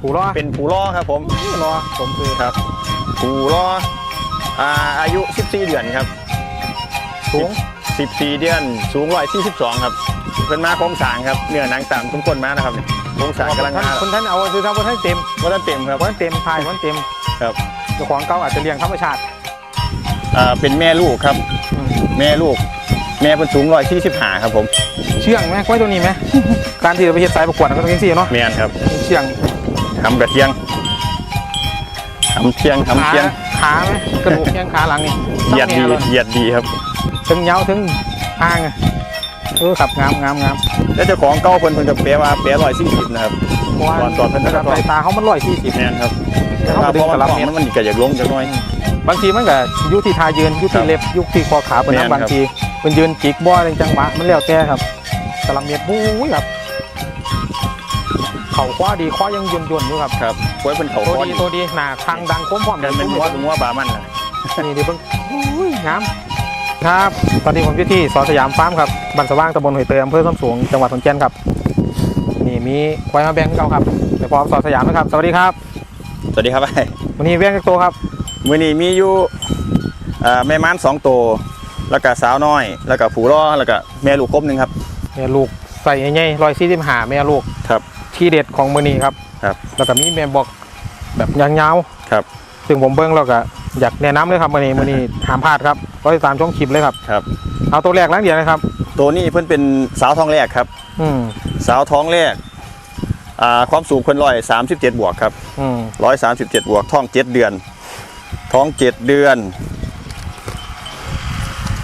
ผูล้อเป็นผูล้อครับ ผมล้อผมคือครับ ผูล้ออ่าอายุ 14 เดือนครับสูง14 เดือน สูง142ครับเป็นม้าโค้งสร้างครับเนื้อหนังต่ำทุกคนม้านะครับเนี่ยโค้งสร้างกำลังท่านมาคนท่านเอาคือทำคนท่านเต็มว่าท่านเต็มครับคนเต็มทายคนเต็มครับเจ้าของเก่าอาจจะเลี้ยงธรรมชาติอ่าเป็นแม่ลูกครับอืมแม่ลูก แม่เป็นสูง145ครับผม เชื่องไหมกล้วยตัวนี้ไหมการที่เราไปเฮ็ดสายประกวดก็ต้องยังสี่เนาะแม่นครับ เชื่อง ทำกระเทียงทำเทียงทำขาเทียงขาไหมกระดูกแข้งขาหลังนี่เหยียดดีซ้ำแนวเลยเหยียดดีครับถึงเหงาถึงอ่างอะเออขับงามงามงามแล้วเจ้าของเก้าคนเพิ่นจะเปะว่าเปะร้อยสี่สิบนะครับเพราะว่าก่อนตอนเพิ่นจะระดับทดลองสายตาเขามันร้อยสี่สิบแม่นครับเขาถ้ามาเพดึงราะสมันลับของเม็ดมันมันก็อยากลงจักหน่อยบางทีมันก็อยุที่ทายืนอยุที่ครับเล็บอยุที่คอขาเป็นแม่นน้ำบางทีเป็นยืนจิกบ่อในจังหวะมันแล้วแต่ครับสลับเม็ดบู๊ยครับ เข่าคว้าดีคว้ายังยนยนๆอยู่ครับครับไว้เป็นเขาตัวคอดีดีตัวดีหนาทางดังโค้งพร้อมกันเป็นหัวเป็นหัวบามันนะนี่ดิเบิ่งอุ้ยงามครับตอนนี้ผมอยู่ที่สวนสยามฟาร์มครับบันสว่างตำบลหอยเตยอำเภอส้นสูงจังหวัดขอนแก่นครับ นี่มีควายมาแบ่งให้เราครับเดี๋ยวพร้อมสวนสยามนะครับสวัสดีครับ สวัสดีครับไอ้วันนี้แบ่งจากตัวครับมื้อนี้มีอยู่อ่าแม่ม้านสองตัวแล้วก็สาวน้อย แล้วก็ผูล้อแล้วก็แม่ลูกครบหนึ่งครับแม่ลูกใส่ใหญ่ร้อยสี่สิบห้าแม่ลูกครับ ที่เด็ดของมือนี้ครับ ครับ แล้วก็มีแม่บอกแบบยางๆครับ ซึ่งผมเบิ้งแล้วก็อยากแนะนำเลยครับมือนี้มือนี้ห้ามพลาดครับก็ติดตามช่องคลิปเลยครับ ครับ เอาตัวแรกล้างเดียวนะครับ ตัวนี้เพิ่นเป็นสาวท้องแรกครับ อืมสาวท้องแรกอ่าความสูงเพิ่นร้อยสามสิบเจ็ดบวกครับอืมร้อยสามสิบเจ็ดบวกท้องเจ็ดเดือน ท้องเจ็ดเดือน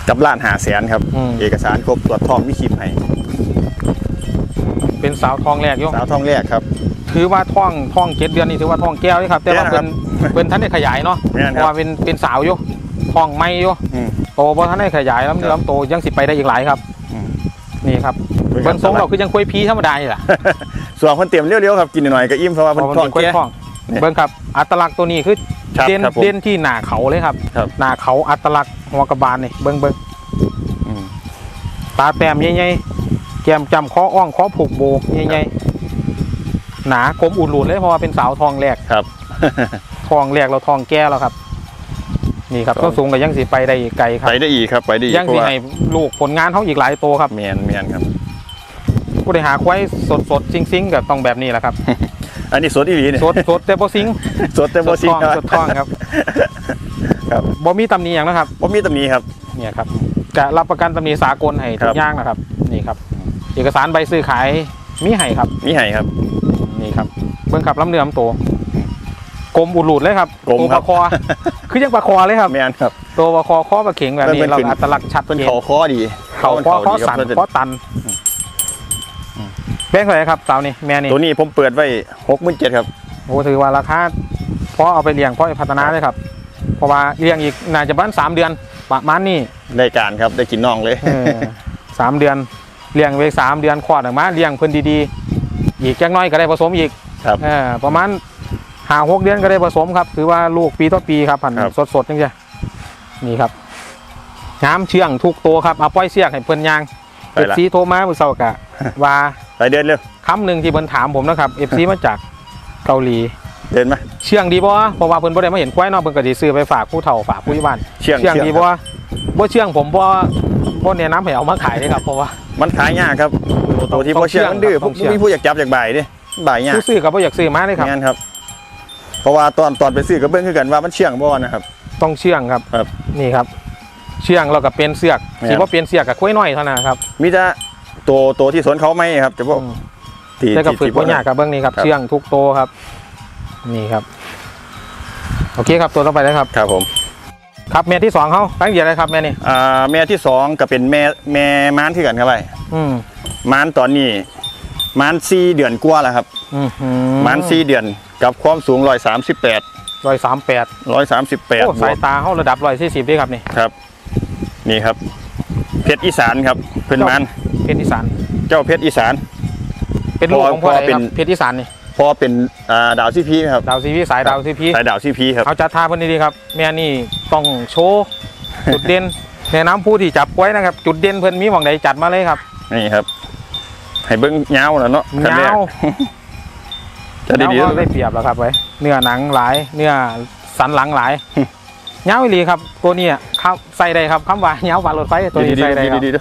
กับล้านหาแสนครับ อืม เอกสารครบตรวจท้องมีคลิปให้เป็น สาวทองแรกอยสาวท้องแรกครับ ถือว่าท้องท้องเจ็ดเดือนนี่ถือว่าท้องแก้วเลยครับ แต่ว่าแก้เป็วนนะครับเป็นท่านได้ขยายเนาะแม่นเพครับราะว่าเป็นเป็นสาวอยู่ท้องไม่อยู่อืมโตเพราะท่านได้ขยายแล้วครับลำโตยังสิไปได้อีกหลายครับอืมนี่ครับเบิ้งทรงเราคือยังคุยพีธรรมดาอยู่ล่ะส่วนคนเตรียมเลี้ยวๆครับกินหน่อยๆก็อิ่มเพราะว่าเพมันราะท้มัอนงเป็นคุยแก่ท้องเนี่ยเบิ้งครับ อัตลักษณ์ตัวนี้คือครับเด่นครับผมเด่นที่หน้าเขาเลยครับครับหน้าเขาอัตลักษณ์หัวกระบาลนี่เบิ้งเบิ้งอืมตาแต้มใหญ่ๆ แก้มจำคออ่องคอผูกโบใหญ่ๆหนากลมอุ่นหลุนเลยเพราะว่าเป็นสาวทองแรกครับ ทองแรกเราทองแก้แล้วครับ นี่ครับครับต้นสูงกับยังสีไปได้อีกไกลครับ ไปได้อีกครับ ไปได้อีกยังเพสีราะว่าให้ลูกผลงานเขาอีกหลายตัวครับเมียนเมียนครับผู้ใดหาควายสดสดๆซิงซิงๆกับต้องแบบนี้แหละครับ อันนี้สดอีหลีเนี่ยสดสดแต่บ่ซิงสดแต่บ่ซิงสดทองสดทองครับ ครับบ่มีตำหนิอย่างนะครับบ่มีตำหนิครับ เนี่ยครับกะรับประกันตำหนิสากลให้ครัทุบกอย่างนะครับนี่ครับ เอกสารใบซื้อขายมีให้ครับ มีให้ครับ นี่ครับ เบิ่งขับลำเรือลำโตวกลมอุดหลุดเลยครับกลมตัวคปรับ ลาคอ คือยังปลาคอเลยครับเมียนครับ ตัวปลาคอข้อปลาเข็งแบบนี้เพิ่นเราขึ้น อัตลักษณ์ชัดเป็นเจนเขาคอดีเขาข้อข้อสั่นเพิ่นข้อตันแบงค์เท่าไหร่ครับสาวนี่แม่นี่ตัวนี้ผมเปิดไว้หกหมื่นเจ็ดครับ โอ้ถือว่าราคาพอเอาไปเลี้ยงพอไปพัฒนาเลยครับ เพราะว่าเลี้ยงอีกน่าจะบ้านสามเดือนประมาณนี้ได้การครับได้กินน่องเลย เออสามเดือน เลี้ยงไว้สามเดือนคลอดออกมาเลี้ยงเพิ่นดีๆ อีกจักหน้อยก็ได้ผสมอีกครับ เออประมาณห้าหกเดือนก็ได้ผสมครับ ถือว่าลูกปีต่อปีครับพันครับ สดๆจังจ้ะนี่ครับน้ำเชื่องทุกตัวครับเอาปล่อยเสียกให้เพิ่นยางไปเอฟละซีโทรมาเมื่อเช้ากะ ว่าไปเดินเร็ว คำหนึ่งที่เพิ่นถามผมนะครับเอฟซีมาจากเกาหลี เดินมา เชื่องดีบ่เพราะว่าเพิ่นบ่ได้มาเห็นควายเนาะเพิ่นก็สิซื้อไปฝากผู้เฒ่าฝากผู้ใหญ่บ้านเชื่องเชื่องดีคบ่รับบ่เชื่องผมบ่ บ่แนะนำให้เอามาขายเลยครับเพราะว่า มันขายยากครับต้ตัองวที่พอเชื่องมันดื้อต้ผอมงเชื่องมีผู้อยากจับอยากบ่ายดิบ่ายยากผู้ซื้อก็บ่อยากซื้อมาเลยครับงั้นครับ เพราะว่าตอนตอนไปซื้อก็เบิ่งคือกันว่ามันเชื่องบ่นะครับ ต้องเชื่องครับครับนี่ครับ เชื่องแล้วก็เป็นเสือกแม่นสิบ่เป็นเสือกกับควายน้อยเท่านั้นครับมีแต่ตัวตัวที่สวนเขาไม่ครับจะพวกอืมที่แต่กับที่ฝึกที่บ่ยากกับเบิ่งนี่ครับครับเชื่องทุกโตวครับ นี่ครับ โอเคครับตัวต่อไปเลยครับครับผม ครับแม่ที่สองเขาตั้งเดียวเลยครับแม่นี่อ่าแม่ที่สองก็เป็นแม่แม่ม้านที่กันครับไปอืมม้านตอนนี้ม้านสี่เดือนกว่าแล้วครับอืมม้านสี่เดือนกับความสูงร้อยสามสิบแปดร้อยสามแปดร้อยสามสิบแปดโอ้สายตาเขาระดับร้อยสี่สิบด้วยครับนี่ครับ นี่ครับ เพชรอีสานครับเพื่อนม้าน เพชรอีสาน เจ้าเพชรอีสาน เป็นลูกของพ่อพ่ออะไรเป็คนรับเพชรอีสานนี่พ อเป็นอ่าดาวซีพีครับดาวซีพีสายดาวซีพีสายดาวซีพีครับเอาจัดท่าเพิ่นดีๆครับแม่นี่ต้องโชว์จุดเด่นแนะนำผู้ที่จับไว้นะครับ จุดเด่นเพิ่นมีหม่องใดจัดมาเลยครับนี่ครับ ให้เบิ้งยาวแล้วเนาะขั้นแรกยาวจะดีเงาดีก็ได้เปรียบแล้วครับไว้เนื้อหนังหลายเนื้อสันหลังหลายหึเงาอีหลีครับตัวนี้ครับใส่ได้ครับคำว่าเงาบานรถไฟตัวดีนี้ดีใส่ได้ครับดีดี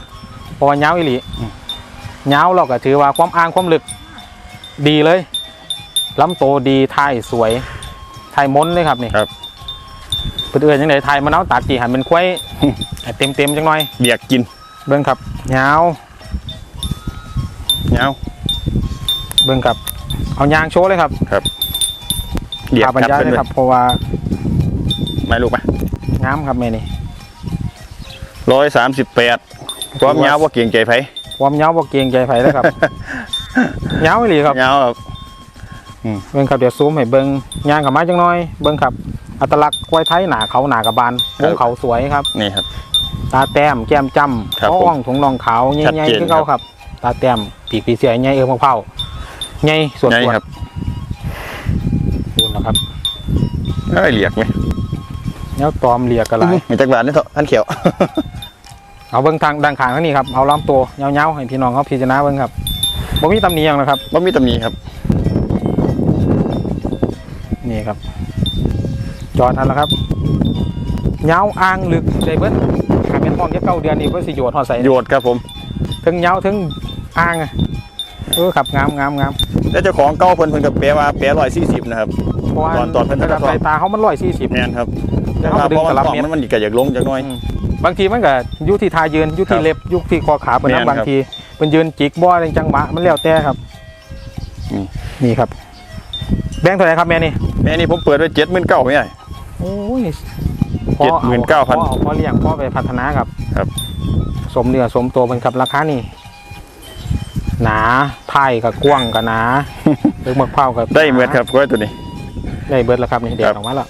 เพราะว่าเงาอีหลีอืมเงาเราก็ถือว่าความอ่างความลึกดีเลย ลำโตวดีท้ายสวยท้ายม้นเลยครับนี่ครับ เพื่อนๆยังไงท้ายมะนาวตากกี่หันเป็นควายเต็มเต็มๆจังหน่อยเบียกกิน เบิ้งครับเงาเงาเบิ้งครับ เอายางโชว์เลยครับเบียกพาบรรกัดยายเป็นเลยเลยครับเพราะว่าไม่ลูกไหมงามครับแม่นี่ร้อยสามสิบแปดความเงาว่าเก่งใจไผความเงาบ่เกรงใจไผเลยครับเงาอีหลีครับเงาครับ เบิ้งครับเดี๋ยวซูมให้เบิ้งยางกับมาจังน้อย เบิ้งครับอัตลักษณ์ควายไทยหนาเขาหนากระบาลวงเขาสวยครับนี่ครับ ตาแต้มแก้มจ้ครับำผมท้องถุงน่องขาวใหชัดญ่เจๆนคือเก่าครับ ตาแต้มปีกปีเสียใหญ่เอื้อมะเผาใหญ่ส่วนไงส่วนครับดูนะครับเอ้ยเหลียกไหมแล้วตอมเลียกกระไรมีจักรบาทนี่เถอะท่านเขียว เอาเบิ้งทางด้านข้างทางนี้ครับเอาลำตัวเงาๆให้พี่น้องเขาพิจารณาเบิ้งครับบ่มีตำหนิหยังนะครับว่ามีตำหนิครับ นี่ครับ จอดทันแล้วครับเงาอ่างลึกใจเบิ้ลหาเป็นห้องแค่เก้าเดือนนี่เพื่อสิโยดหอดใส่โยดครับผมถึงเงาถึงอ่างอะเออครับงามงามงามแล้วเจ้าของเก้าเพิ่นเพิ่นกับเปียว่าเปียร้อยสี่สิบนะครับเพราะว่าตอนตอนเพิ่นระดับทดสอบสายตาเขามันร้อยสี่สิบแม่นครับแล้แต่วเขาว่าก็เพดึงราะมันสลับของเม็ดมันมันอีกก็อยากลงจักหน่อย บางทีมันก็อยุที่ทายืนอยุครัที่บเล็บอยุที่คอขาเป็นแม่นน้ำบางครับทีเป็นยืนจิกบ่อในจังหวะมันแล้วแต่ครับอืมนี่ครับ แบงค์เท่าไหร่ครับแม่นี่ แม่นี่ผมเปิดไว้เจ็ดหมื่นเก้าไม่ใช่ โอ้ยเจ็ดหมื่นเก้าพันพ่อเอาพ่อเลี้ยงพ่อไปพัฒนาครับ ครับ สมเนื้อสมตัวเป็นครับราคานี่หนาไผ่กับกว้างกับหนา เลือกมะพร้าวกับได้เหมือนครับกล้วยตัวนี้ ได้เบิดแล้วครับนี่เด็ดครับ ออกมาแล้ว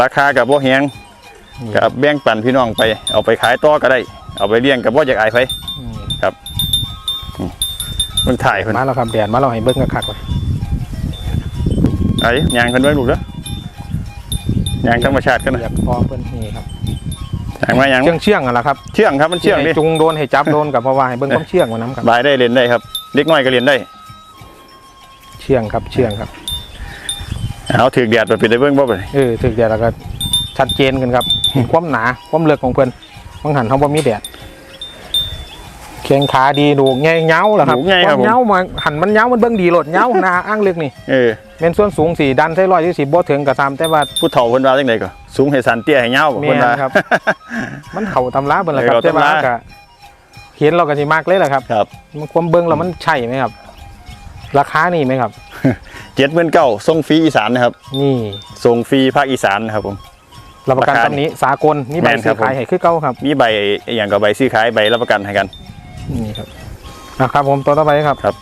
ราคากับบ่แฮงนี่กับแบ่งปันพี่น้องไป เอาไปขายต่อก็ได้ เอาไปเลี้ยงกับบ่อยากอายไผอืมมันถ่ายเพิ่นมาแล้วครับแดดมาเราให้เบิ้งกันคักเลย ไอ้ยางเพิ่นไว้ลูกเด้อยางธรรมชาติกันนะเรียกพอเพิ่นนี่ครับยางมายางเชื่องเชื่องๆอะล่ะครับเชื่องครับมันเชื่องดิให้จุงโดนให้จับโดนกับเพราะว่าให้เบิ้งความเชื่องกว่าน้ำครับบายได้เรียนได้ครับเล็กน้อยก็เรียนได้ เชื่องครับเชื่องครับเอาถือแดดไปเป็นได้เบิ่งบ่ไปเออถึกแดดแล้วก็ชัดเจนกันครับเห็นความหนาความเลือกของเพิ่นบางหันเขาบ่มีแดดแข้งขาดีดูกใหญ่เงาแหละครับหนูไงครับความผมเงามาหันมันเงามันเบิ่งดีโลดเงาหนาอ้างลึกนี่เออ เป็นส่วนสูงสี่ดันใส่ร้อยยี่สิบบ่ถึงกับซ้ำแต่ว่า ผู้เฒ่าเพิ่นว่าจังไดก็สูงให้สันเตี้ยให้ยาวบ่เพิ่นว่าแม่นครับ มันเข่าตำราเบิ่นแหละครับเออแต่ว่าตำราก็เห็นเราก็สิมากเลยแหละครับครับ มันความเบิ่งแล้วมันใช่ไหมครับ ราคานี่ไหมครับ 79,000ส่งฟรีอีสานนะครับนี่ส่งฟรีภาคอีสานนะครับผม รับประกันราคาตำนี้สากลนี่ใบแม่นครัซื้บอขายผม ให้คือเก่าครับมีใบอหย่างกับใบซื้อขายใบรับประกันให้กัน นี่ครับอะครับ ผมตัวต่อไปครับ ครับ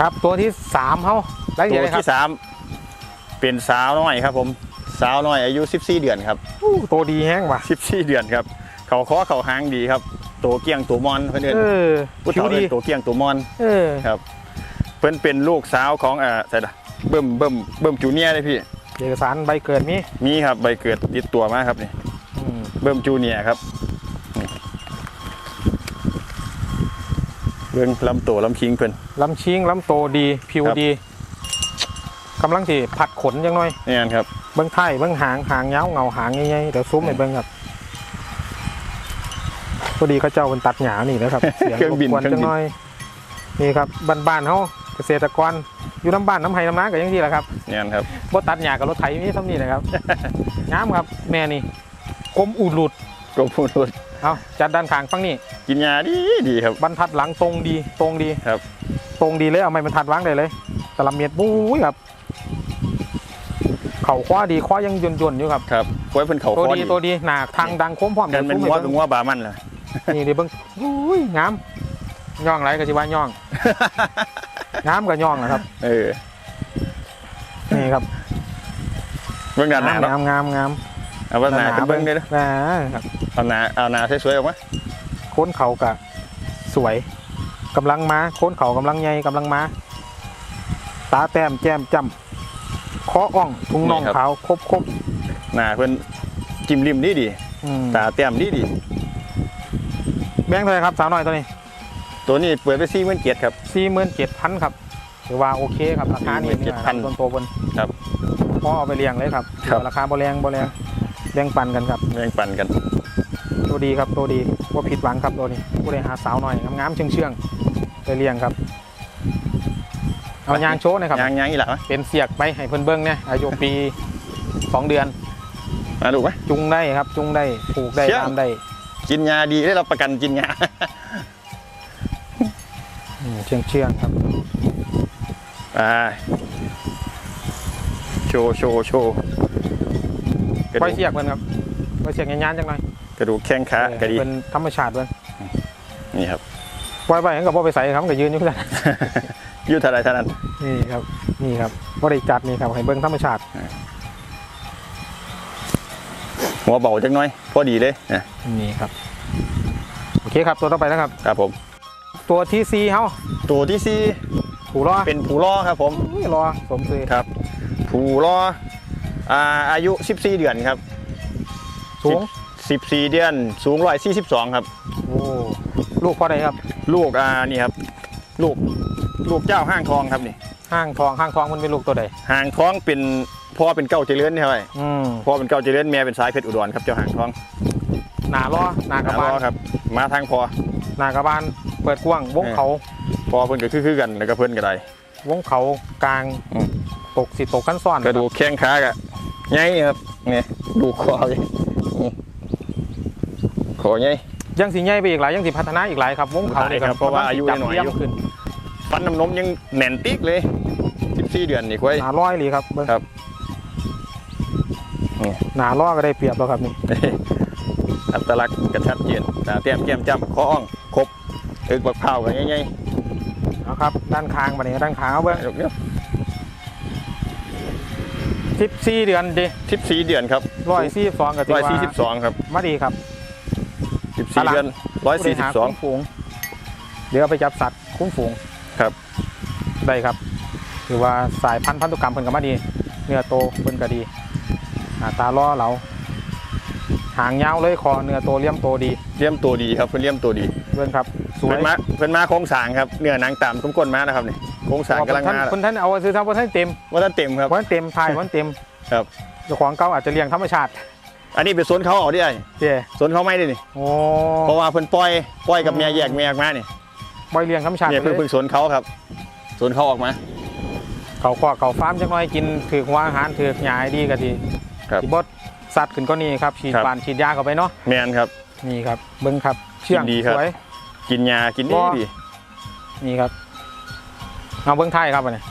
ครับตัวที่สามเขาได้ตัเยวอะเลยครับที่สามเป็นสาวน้อยครับ ผมสาวน้อยอายุ 14 เดือนครับ อู้ตัวดีแห้งว่ะ14 เดือนครับ เขาคอเขาหางดีครับตัวเกี้ยงตัวมอนเพื่อนเอิ้นเออผู้ผิวเฒ่าดีเอิ้นตัวเกี้ยงตัวมอน เออเพิ่นเป็นลูกสาวของเอ่อใส่ละเบิ่มเบิ่มเบิ่มจูเนียร์เลยพี่ เอกสารใบเกิดมีมีครับใบเกิดติดตัวมาครับนี่อืมเบิ่มจูเนียร์ครับ เบิ่งลำตัวลำคิงเพิ่นลำชิงลำโตดีผิวครับดีกำลังสิผัดขนยังน้อยนี่นครับเบิ้งไทยเบิ้งหางหางเงาเงาหางใหญ่ๆเดี๋ยวซูมให้เบิ้งครับพอดีเขาเจ้าเป็นตัดหญ้านี่นะครับเสียงเครื่องบินรบกวนเครื่อจังงบินน้อยนี่ครับบ้านๆเขาเกษตรกรอยู่น้ำบ้านน้ำไห้น้ำนาก็ยังที่แหละครับ นี่นครับ บ่ตัดหญ้ากับรถไถนี่ซ้ำนี่นะครับงามครับ แม่นี่กลมอูดหลุดก็พูดว่า เอาจัดด้านข้างฟังนี่กินยาดีดีครับบรรทัดหลังตรงดีตรงดีครับ ตรงดีเลยเอาไม้บรรทัดวางได้เลยตะลำเมียดปุ้ยครับ เข่าคว้าดีคว้ายังยนยนๆอยู่ครับครับควยเพิ่นเขาตัวคอดีดีตัวดีหนาทางดังโค้มพร้อมกันเป็นดี๋งัยวซูเป็นมงัวบามันล่ะให้เบิ่งนี่เดี๋ยวเบิ้งอุ้ยงามย่องไรก็สิว่าย่องงามกับย่องนะครับ เออนี่ครับเบิ่งด้านหน้าเนาะงามงามงามเอาว่าหน้าเป็นเบิ่งได้เด้อนะครับ เอาหน้าเอาหน้าสวยๆออกมาโค้นเขากะสวยกำลังมาโค้นเขากำลังใหญ่กำลังมาตาแต้มแก้มจ้ำคออ่องทุงน่องขาวครบครบหน้าเพิ่นจิ้มริมดีดีอืมตาแต้มดีดีแบงค์เท่าไหร่ครับสาวน้อยตัวนี้ตัวนี้เปิดไป47,000ครับ สี่หมื่นเจ็ดพันครับถือว่าโอเคครับราคานี่เจ็ดพันต้นโตบนครับพอเอาไปเลี้ยงเลยครับครับ ราคาบ่แรงบ่แรงแบ่งปันกันครับ แบ่งปันกัน ตัวดีครับตัวดีว่าผิดหวังครับตัวนี้ผู้ใดหาสาวหน่อยงามๆเชื่องๆไปเลี้ยงครับเอายางโชว์หนะครับยางยางอีหละวะเป็นเสียกไปให้เพิ่นเบิ้งเนี่ยอายุปีสองเดือนมาดูไหมจุงได้ครับ จุงได้ผูกได้เชี่ยตามได้ กินยาดีได้รับประกันกินยาเชื่องเชื่องๆครับอ่าโชว์โชว์โชว์กระปล่อยดูกเสียกเพิ่นครับปล่อยเสียกยานๆจังหน่อย กระดูกแข้งขากระดีเป็นธรรมชาติเพิ่นนี่ครับปล่อยไปงั้นก็บ่ไปใส่ครับก็ยืนอยู่นั่นอยุทธอะไรเท่านั้นนี่ครับนี่ครับบ่ได้จัดนี่ครับให้เบิ่งธรรมชาติ หัวเบาจังน้อย พอดีเลยนะนี่ครับโอเคครับตัวต่อไปนะครับครับผม ตัวที่สี่เฮาตัวที่สี่ผูรอเป็นผูล้อครับ ผมอุ้ยรอสมซื้อครับ ผูล้ออ่าอายุ 14 เดือนครับ สูง 14 เดือน สูง142ครับ โอ้ลูกพอใดครับ ลูกอ่านี่ครับ ลูกลูกเจ้าห้างทองครับนี่ห้างทองห้างทองมันเป็นลูกตัวใดห้างทองเป็นพ่อเป็นเก้าเจริญนี่ครับอืมพ่อเป็นเก้าเจริญแม่เป็นสายเพชรอุดรครับเจ้าห้างทองหนาล้อหนากระบาลล้อครับ มาทางพอหนากระบาลเปิดกว้างวงเขา พอเพิ่นก็คือๆกันแล้วก็เพิ่นก็ได้วงเขากลางอืมตกสิตกขั้นซ้อนกระดูกแข้งขากะใหญ่ครับนี่ดูคอเลยนี่ คอใหญ่ยังสิใหญ่ไปอีกหลายยังสิพัฒนาอีกหลายครับวงเขาหลายครับเพราะว่าอายุจับยังน้อยเลี้ยงอยู่ขึ้นฟันน้ำนมยังแน่นติ๊กเลย14เดือนนี่ควายหนาร้อยหลีครับเบิ่งครับนี่หนาล้อก็ได้เปรียบแล้วครับนี่อัตลักษณ์กระชัดเจนตาเตี้ยมแก้มจ้ำคออ่องครบเอิกบักเผากันใหญ่เอาครับ ด้านข้างมาเนี่ยด้านข้างเอาเบิ่งๆเดี๋ยวสิบสี่เดือนดิ14เดือนครับร้อยสี่สองก็ถือว่า142ครับมาดีครับ 14เดือนผู้ใดหาคุ้ม142ฝูงเดี๋ยวเอาไปจับสัตว์คุ้มฝูงครับได้ครับถือว่าสายพันธุ์พันธุกรรมเพิ่นก็มาดี เนื้อโตเพิ่นก็ดีหน้าตาล้อเหลาหางยาวเลยคอเนื้อโตเลี่ยมโตดีเลี่ยมตัวดีครับเพิ่นเลี่ยมตัวดีเพื่อนครับสวยเพิ่นมาเพิ่นมาโครงสร้างครับเนื้อหนังตามก้นๆมานะครับนี่โครงสร้างกำลังท่านมาแล้วคนท่านเอาซื้อทั้งคนท่านเต็มว่าท่านเต็มครับ คนท่านเต็มทายคนท่านเต็มครับ เจ้าของเก่าอาจจะเลี้ยงธรรมชาติ อันนี้เป็นสวนเขาเอาได้เจ้สวนเขาไม่ได้นี่โอ้เพราะว่าเพิ่นปล่อยปล่อยกับเมียแยกเมียออกมานี่บอยเลี้ยงธรรมชาติเนี่ยเพิ่งเลเพิ่ยงสวนเขาครับสวนเขาออกมาเขาขอเขาฟาร์มจังน้อยกินถือหัวอาหารถือหยาให้ดีก็ดีครับที่บดสัตว์ขึ้นก็นี่ครับฉีดครับปานฉีดยาเข้าไปเนาะแมนครับนี่ครับเบิ้งครับเชื่องกินดีครับสวยกินยากินดีบ่ดีนี่ครับเอาเบิ้งไทยครับอันนี้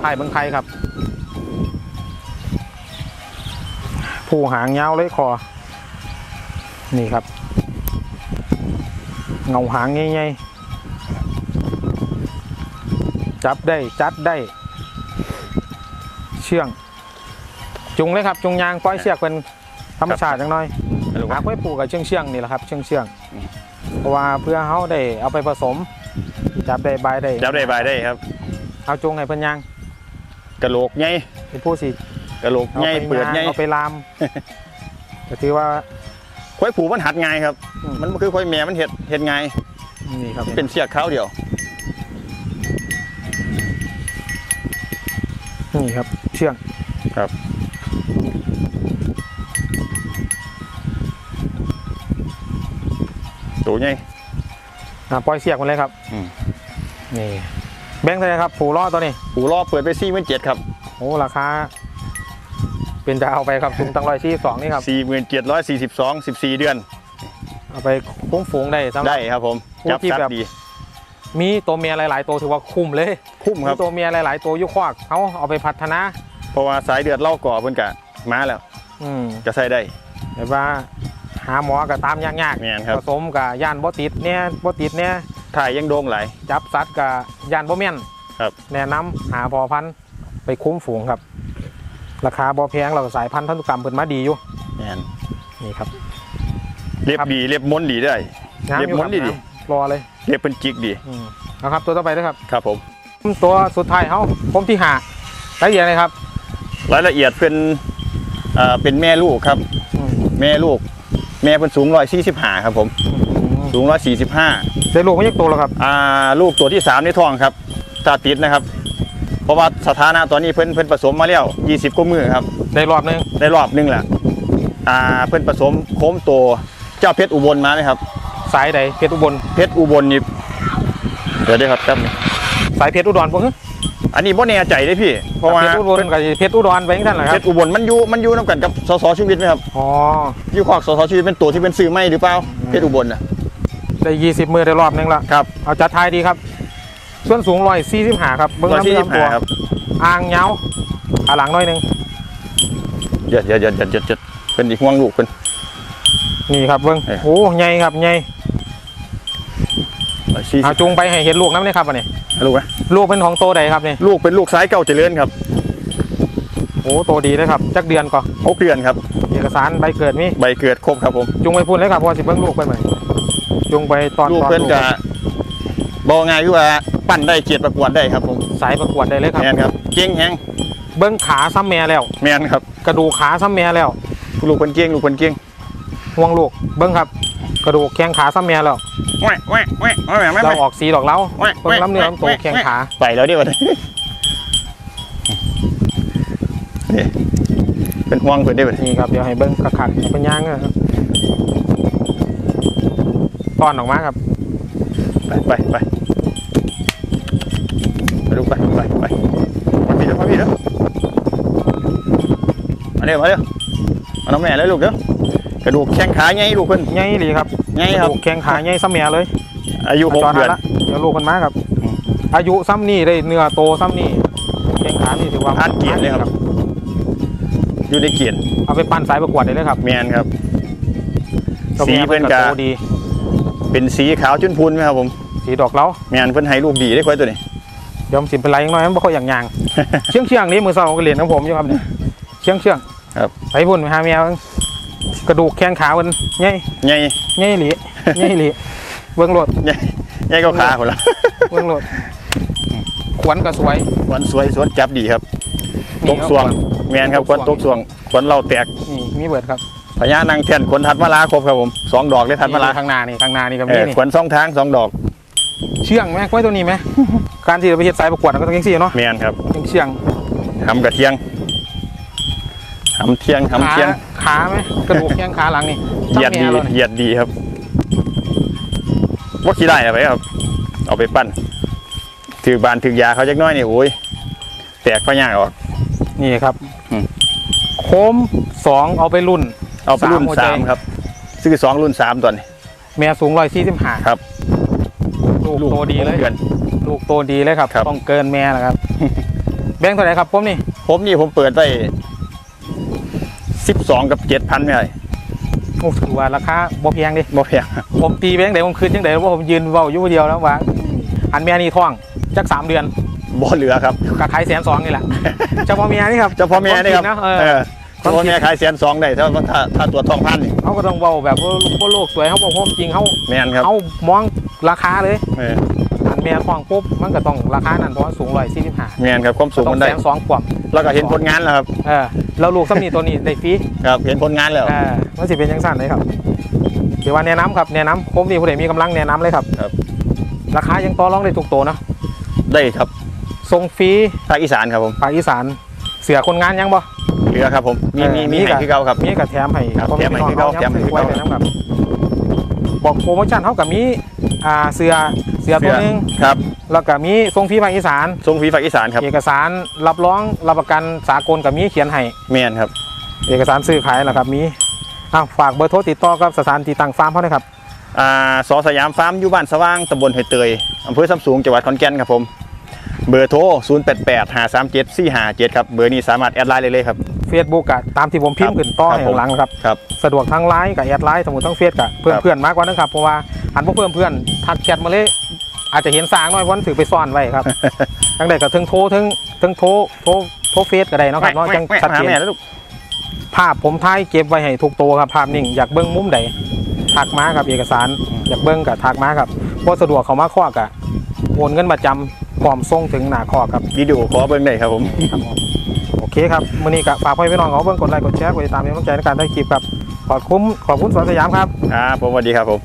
ไทยเบิ้งไทยครับ ผู้หางยาวเลยคอ นี่ครับ เงาหางใหญ่ๆจับได้จัดได้ เชื่อง จุงเลยครับ จุงยางปล่อยเชือกเป็นธรรมชาติจังน้อยลูกหาไว้ปลูกกับเชื่องเชื่องๆนี่แหละครับ เชื่องเชื่องๆเพราะว่าเพื่อเขาได้เอาไปผสม จับได้ใบได้จับได้บายได้ครับ เอาจุงให้เพิ่นยางกระโหลกใหญ่เป็นผู้สิ กระโหลกเอาใหญ่ไปเปิดยางใหญ่เอาไปลามก็ถือว่าควายผูมันหัดง่ายครับอืมมันบ่คือควายแม่มันเห็ดเห็ดง่ายนี่ครับเป็นเสียกเขาเดียวนี่ครับ เชื่องครับตัวใหญ่อะปล่อยเสียกมันเลยครับอืมนี่แบงค์เท่าไหร่ครับ ผูล่อตัวนี้ ผูรอบเปิดไปสี่หมื่นเจ็ดครับ โอ้ราคา เป็นจะเอาไปครับสูงตั้งร้อยสี่สองนี่ครับสี่หมื่นเจ็ดร้อยสี่สิบสองสิบสี่เดือน เอาไปคุ้มฝูงได้สำหรับได้ครับผมผู้จับที่สัตแบบ ว์ดี มีตัวเมียหลาย ๆ ตัวถือว่าคุ้มเลยคุ้มคมีรับ ตัวเมียหลาย ๆ ตัวอยุควักเขาเอาไปพัฒนา เพราะว่าสายเดือดเล่าก่อเพิ่นกะมาแล้วอืมจะใส่ได้ แบบว่าหาหมอกับตามยากแม่นๆครับ ผสมกับย่านบ่ติดเนี่ยบ่ติดเนี่ยถ่ายยังโด่งไหลาย จับสัตว์กับย่านบ่แม่นครับ แนะนำหาพอพันธุ์ไปคุ้มฝูงครับ ราคาบ่แพงเราก็สายพันธุ์พันธุกรรมเพิ่นมาดีอยู่แม่นนี่ครับ เรียบครับดีเรียบม้วนดีได้งามเรียบอยู่ม้วนดีครับดิงามรอเลยเรียบเป็นจิกดีอืมเอาครับ ตัวต่อไปนะครับ ครับผม ตัวสุดท้ายเฮาผมที่หารายละเอียดเลยครับ รายละเอียดเป็นเอ่อเป็นแม่ลูกครับ อืม แม่ลูก แม่เป็นสูงร้อยสี่สิบห้าครับผม สูงร้อยสี่สิบห้าได้ลูกไม่ยักตัวแล้วครับ อ่าลูกตัวที่สามในท้องครับทตาร์ทติดนะครับ เพราะว่าสถานะตอนนี้เพิ่นเพิ่นผสมมาแล้ว20กว่ามือครับได้รอบนึงได้รอบหนึงแหละอ่าเพิ่นผสมโค้มโตเจ้าเพชรอุบลมาเลยครับ สายใดเพชรอุบลเพชรอุบลนี่เดี๋ยวเด้อครับแป๊บนึงสายเพชรอุดรพวกนี้อันนี้บ่แน่ใจเด้พี่ เพราะว่าเพชรอุบลกับเพชรอุดรไปยังท่านเหรอคเพรับชรอุบลมันอยู่มันอยู่นํกันกับสสชีวิตไหมครับอ๋ออยู่คอกสสชีวิตเป็นตัวที่เป็นซื้อไม่หรือเปล่าเพชรอุบลน่ะได้ยี่สิบมือได้รอบนึงละครับเอาจัดท้ายดีครับ ส่วนสูงร้อยสี่สิบห้าครับเบิ้งร้อยน้ำสี่เนื้สิอบตัวห้าครับอ่างเงาขาหลังหน้อยหนึงเดี๋ยวเดี๋ยวเดี๋ยวเดี๋ยวเดี๋ยวเดี๋ยวเป็นอีกห่วงลูกเพิ่นนี่ครับเบิ้งเอ้ยโอ้ใหญ่ครับใหญ่ร้อยสี่เอาสิบจูงไปให้เห็นลูกน้ำเลยครับอันนี้ลูกไหมลูกเป็นของโตใดครับนี่ลูกเป็นลูกซ้ายเก้าเจริญครับโอ้โตดีเลยครับจักเดือนก่อนหกเดือนครับ เอกสารใบเกิดมีใบเกิดครบครับผมจุงไปพูดเลยครับเพราะว่าสิเบิ้งลูกไปไหมจุงไปตอนลูกตอนเพิ่นกะบอกง่ายคือว่า ปั้นได้เกียรติประกวดได้ครับผมสายประกวดได้เลยครับแมนครับเก่งแฮงเบิ้งขาซ้ำแม่แล้ว แมนครับกระดูกขาซ้ำแม่แล้วลูกเพิ่นเก่งลูกเพิ่นเก่งห่วงลูกเบิ้งครับ กระดูกแข้งขาซ้ำแม่แล้วแหวะแหวะแหวะแหวะแหวะเราออกสีดอกเล้าแหวะเบิ้งลำเนื้อลำตัวแข้งขาไปแล้วดิวะนี่เป็นห่วงเพิ่นได้บ่นี่ครับเดี๋ยวให้เบิ้งขักๆให้เป็นย่างนะครับตอนออกมาครับ ไปไปไปไปลูก ไปไปไปมาพี่เด้อมาพี่เด้อมาเร็วมาเร็วมาน้องแม่เลยลูกเด้อกระดูกแข้งขาไงลูกเพิ่นใหญ่ดีครับไงกระครับ ดูกแข้งขาใหญ่ซ้ำแม่เลยอายุหกจอเดือน ละเดี๋ยวลูกมันมาครับ อืมอายุซ้ำนี่ได้เนื้อโตซ้ำนี่แข้งขานี่ถือว่าผ่านเกณฑ์เลยครับ อยู่ในเกียรติเอาไปปั้นสายประกวดได้เลยครับแมนครับตัวสีแม่เพิ่นก็กะ โตดี เป็นสีขาวจุนพูนไหมครับผม สีดอกเล้าแมนเพิ่นให้ลูกดีได้ค่อยตัวนี้ เดี๋ยวผมสิเป็นไรยังน้อยมันบ่ค่อยอย่างยาง เชื่องเชื่องๆนี้มือเสาก็เรียนของผมอยู่ครับเนี่ยเชื่องเชื่องๆครับ ไปพุ่นไปหาเมียเบิ่งกระดูกแข้งขามันใหญ่ไงใหญ่หลีใหญ่หลีเบื้องโลดไงไงก็ขาคนละเบื้องโลดขวัญก็สวยวันสวยสวนจับดีครับตนี่กครับสวงแมนครับควนตกสวงควนเราแตกนี่มีเบิดครับพญานางแท่นขนทัดมาลาครบครับผมสองดอกเลยทัดมาลาข้างหน้านี่ข้างหน้านี่ก็เอมีอนี่ขวนสองทางสองดอก เชื่องไหมกล้วยตัวนี้ไหม การที่เราไปเฮ็ดสายประกวดมันก็ต้องยังซี่เนาะแมนครับยังเชื่องหำกระเทียงหำเทียงหำขาเทียงขาไหมกระดูกแข้งขาหลังนี่เหยียดดีจำแนวเลยเหยียดดีครับว่าขี้ได้เอาไปครับ เอาไปปั้น ถือบานถือยาเขาจักหน้อยนี่โอ้ยแตกพะย่างออก นี่ครับอืม โคมสองเอาไปรุ่น เอาไปรุ่นสามหัวใจสามครับ ซื้อสองรุ่นสามตอนนี้ แม่สูงร้อยสี่สิบห้าครับ ลูกโตดีเลยเดือน ลูกโตดีเลยครับ ครับ ต้องเกินแม่แหละครับ แบงค์เท่าไหร่ครับผมนี่ผมนี่ผมเปิดได้สิบสองกับเจ็ดพันไม่ใช่โอ้ถือว่าราคาบ่แพงดิบ่แพงผมตีไปยังไงผมคืนยังไงว่าผมยืนเว้าอยู่ผู้เดียวแล้วว่าอันเมียนี่ท้องจักสามเดือนบ่เหลือครับกะขายแสนสองนี่แหละเฉพาะเมียนี่ครับเจ้าพ่อแม่นี่ครับผมคิดนะเออ เออเจ้าพ่อแม่ขายแสนสองได้ถ้าถ้าถ้าตัวทองพันนี่เขาก็ต้องเว้าแบบว่าว่าโลกสวยเขาบอกว่าจริงเขา แม่นครับเขามอง ราคาเลยเอออันเมียท้องปุ๊บมันก็ต้องราคานั้นเพราะว่าสูงร้อยสี่สิบห้าแม่นครับความสูงต้อมังนแสได้นสองกว่าแล้วก็เห็นผลงานแล้วครับเออแล้วลูกซ้ำนี่ตัวนี้ได้ฟรี ครับ เห็นผลงานแล้วเออมันสิเป็นยังสั่นเลยครับเดี๋ยวว่าแนะนำครับแนะนำผมนี่ผู้ใดมีกำลังแนะนำเลยครับครับ ราคายังต่อรองได้ทุกตัวเนาะได้ครับส่งฟรีภาคอีสานครับผมภาคอีสานเสือคนงานยังบ่ เหลือครับผมมีมีมีให้คือเก่าครับ มีกับแถมให้ครับพ่อแถมให้พี่น้องคือเก่าแถมให้คือไว้เก่าไปน้ำกับบอกโปรโมชั่นเท่ากับมี อ่าเสือเสือตัวหนึงครับแล้วก็มีทรงฟรีภาคอีสาน ทรงฟรีภาคอีสานครับเอกสารรับรองรับประกันสากลกับมีเขียนให้แม่นครับ เอกสารซื้อขายแหละครับมีอะฝากเบอร์โทรติดต่อกับสถานที่ตั้งฟาร์มเขาเลยครับอ่าสอสยามฟาร์มอยู่บ้านสว่างตำบลหอยเตยอำเภอซ้ำสูงจังหวัดขอนแก่นครับผม เบอร์โทร 0 8 8 5 3 7 4 5 7 ครับ เบอร์นี้สามารถแอดไลน์ได้เลยครับ เฟซบุ๊กอะตามที่ผมพิมพ์ขึ้นต่อครับให้ข้างหลังนะครับ ครับ สะดวกทั้งไลน์กับแอดไลน์สมมติทั้งเฟซกับเพื่อนครับเพื่อนมากกว่านั้นครับเพราะว่า อันพวกเพื่อนเพื่อนทักแชทมาเลย อาจจะเห็นสางน้อยวันถือไปซ่อนไว้ครับ ทั้งใดกับทั้งโทรทั้งทั้งโทรโทรโทรเฟซก็ได้เนาะครับเนาะจังแม่ชัดหาเจนแม่แล้วลูกภาพผมถ่ายเก็บไว้ให้ทุกตัวครับภาพนิ่งอยากเบิ้งมุมใดทักมาครับเอกสาร อยากเบิ้งกับทักมาครับว่าสะดวกเขามาข้อกะโอนเงินมาจำพร้อมส่งถึงหน้าข้อครับวิดีโอขอเบิ่งได้ครับผมครับผมโอเคครับมื้อนี้ก็ฝากพ่อพี่น้องเขาเบิ่งกดไลค์กดแชร์กดติดตามเป็นกำลังใจในการได้คลิปครับขอบคุณขอบคุณสวนสยามครับครับผมสวัสดีครับผม